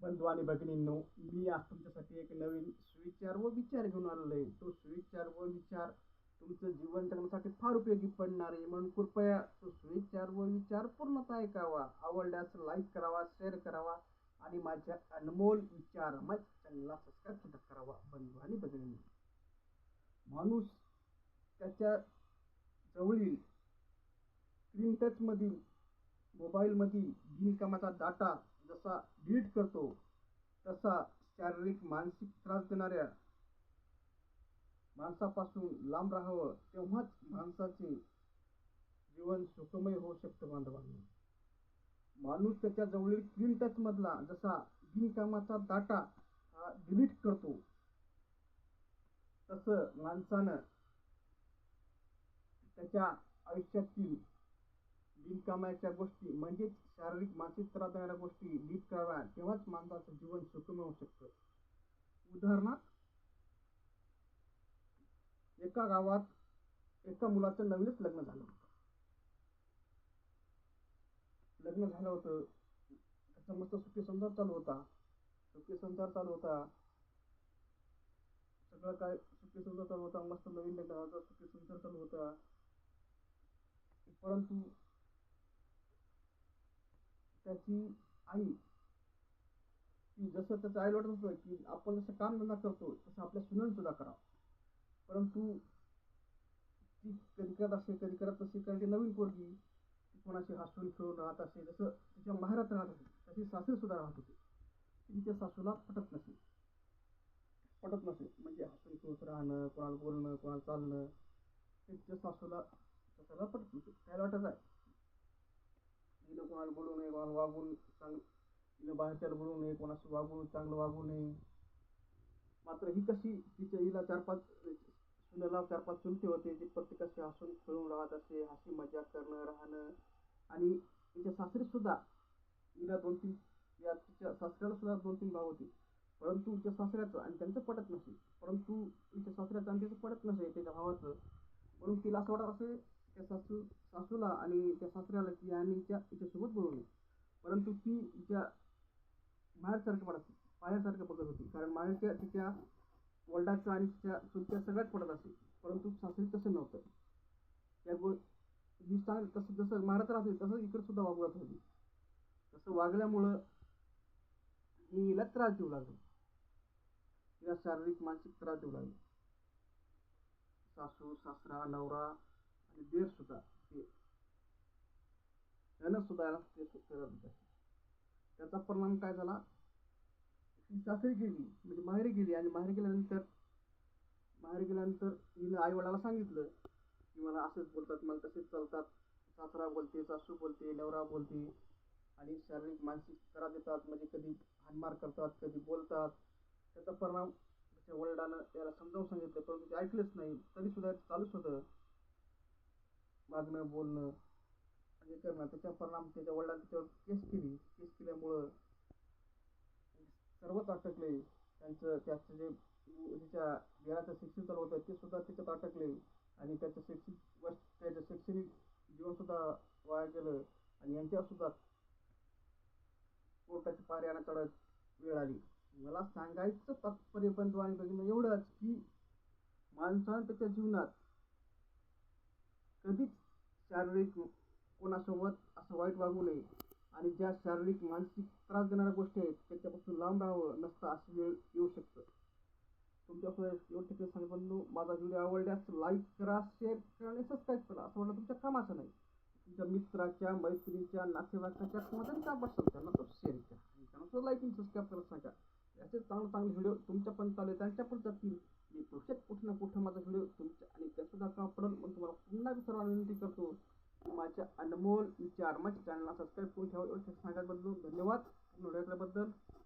बंधू आणि भगिनींनो मी आज तुमच्यासाठी एक नवीन सुविचार व विचार घेऊन आलेलो आहे. तो सुविचार व विचार तुमचं जीवन जगण्यासाठी फार उपयोगी पडणार आहे. म्हणून कृपया तो सुविचार व विचार पूर्णतः ऐकावा. आवडल्यास लाईक करावा शेअर करावा आणि माझ्या अनमोल विचार माझ्या चॅनलला सबस्क्राईब सुद्धा करावा बंधू आणि भगिनींनो. माणूस त्याच्या जवळील स्क्रीन टचमधील मोबाईलमधील बिनकामाचा डाटा जसा लीड करतो तसा शारीरिक मानसिक त्रास देणाऱ्या माणसापासून लांब राहावं तेव्हाच माणसाचे जीवन सुखमय होऊ शकतं बांधवांना. माणूस त्याच्या जवळील स्क्रीन टचमधला जसा बिनकामाचा डाटा हा डिलीट करतो तसं माणसानं त्याच्या आयुष्यातील बिनकामाच्या गोष्टी म्हणजेच शारीरिक मानसिक त्रास देणाऱ्या गोष्टी नीट कराव्या तेव्हाच माणसाचं जीवन सुखमय होऊ शकतं. उदाहरणार्थ एका गावात एका मुलाचं नवीनच लग्न झालं होतं. लग्न झालं होतं. त्याचा मस्त सुखी संसार चालू होता. सुखी संसार चालू होता. सगळं काय सुखी संसार चालू होता. मस्त नवीन लग्न होतं सुखी संसार चालू होता. परंतु त्याची आई की जसं त्याचं आई वाटत होतं की आपण जसं काम धंदा करतो तसं आपल्या सुनांसुद्धा करा करावं. परंतु ती कधी करत असे कधी करत नसे कारण ती नवीन पोरगी कोणाशी हसून खेळून राहत असे जसं तिच्या माहेरात राहत असे तशी सासरीसुद्धा राहत होती. तिच्या सासूला पटत नसे पटत नसे म्हणजे हसून खेळत राहणं कोणाला बोलणं कोणाला चालणं हे तिच्या सासूला स्वतःला पटत नसे त्याला वाटत आहे. हिनं कोणाला बोलू नये कोणाला वागून चांग हिनं बाहेरच्याला बोलू नये कोणाशी वागून चांगलं वागू नये. मात्र ही कशी तिच्या हिला चार पाच सुनेला चार पाच चुलते होते जे प्रत्येकाशी हसून खेळून राहत असे हसी मजा करणं राहणं. आणि तिच्या सासरीसुद्धा हिला दोन तीन या तिच्या सासऱ्याला सुद्धा दोन तीन भाव होते. परंतु तिच्या सासऱ्याचं आणि त्यांचं पटत नसे. परंतु तिच्या सासऱ्याचं आणि त्याचं पटत नसे त्याच्या भावाचं. म्हणून तिला असं वाटत असे त्या सासू सासूला आणि त्या सासऱ्याला की आणि त्या तिच्यासोबत बोलवली. परंतु ती तिच्या माहेरसारखं पडत माहेरसारखं बघत होती. कारण माहेरच्या तिच्या वडिलाचं आणि तिच्या चुलत्या सगळ्यात पडत असे. परंतु सासरी तसं नव्हतं. त्या गो ही सांग तसं जसं मारत राहते तसं इकडे सुद्धा वागवत होती. तसं वागल्यामुळं हिला त्रास देऊ लागलो. तिला शारीरिक मानसिक त्रास देऊ लागलो. सासू सासरा नवरा आणि देर सुद्धा ते त्यानं सुद्धा याला ते करत होते त्याचा परिणाम काय झाला? ती सासरी गेली म्हणजे माहेरी गेली आणि माहेरी गेल्यानंतर माहेरी गेल्यानंतर हिनं आई सांगितलं की मला असंच बोलतात मला तसेच चालतात. सासरा बोलते सासू बोलते नवरा बोलते आणि शारीरिक मानसिक त्रास देतात म्हणजे कधी हानमार करतात कधी बोलतात. त्याचा परिणाम त्याच्या वडिलानं त्याला समजावून सांगितलं परंतु ते ऐकलंच नाही. तरीसुद्धा चालूच होतं. वागणं बोलणं हे करणं त्याचा परिणाम त्याच्या वडिलांनी त्याच्यावर केस केली. केस केल्यामुळं सर्वच अटकले. त्यांचं त्याचं जे तिच्या घराचं शिक्षण चालू होतं ते सुद्धा त्याच्यात अटकले. आणि त्याचं शैक्षणिक वर्ष त्याचं शैक्षणिक जीवनसुद्धा वाया गेलं. आणि यांच्यावरसुद्धा कोर्टाची पारी चढत वेळ आली. मला सांगायचं तात्पर्य बंधू आणि भगिनी एवढंच की माणसानं त्याच्या जीवनात कधीच शारीरिक कोणासोबत असं वाईट वागू नये. आणि ज्या शारीरिक मानसिक त्रास देणाऱ्या गोष्टी आहेत त्याच्यापासून लांब राहावं नसतं अशी वेळ येऊ शकतं. तुमच्यापुढे एवढं ठिकाणी सांगितलं माझा व्हिडिओ आवडल्यास लाईक करा शेअर करा आणि सबस्क्राईब करा. असं म्हणणं तुमच्या कामाचं नाही. तुमच्या मित्राच्या मैत्रिणीच्या नातेवाईकाच्या कोणाचा काम असेल त्यांना तो शेअर करा. आणि त्यांना तो लाईक आणि सबस्क्राईब करायला सांगा. याचे चांगले चांगले व्हिडिओ तुमच्या पण त्यांच्यापर्यंत त्यांच्या पण जातील मी भविष्यात कुठं ना कुठं माझा व्हिडिओ तुमच्या आणि त्यासुद्धा मग तुम्हाला पुन्हा सर्वांना विनंती करतो माझ्या अनमोल विचार माझ्या चॅनलला सबस्क्राईब करून ठेवा एवढं सांगायबद्दल धन्यवाद. व्हिडिओ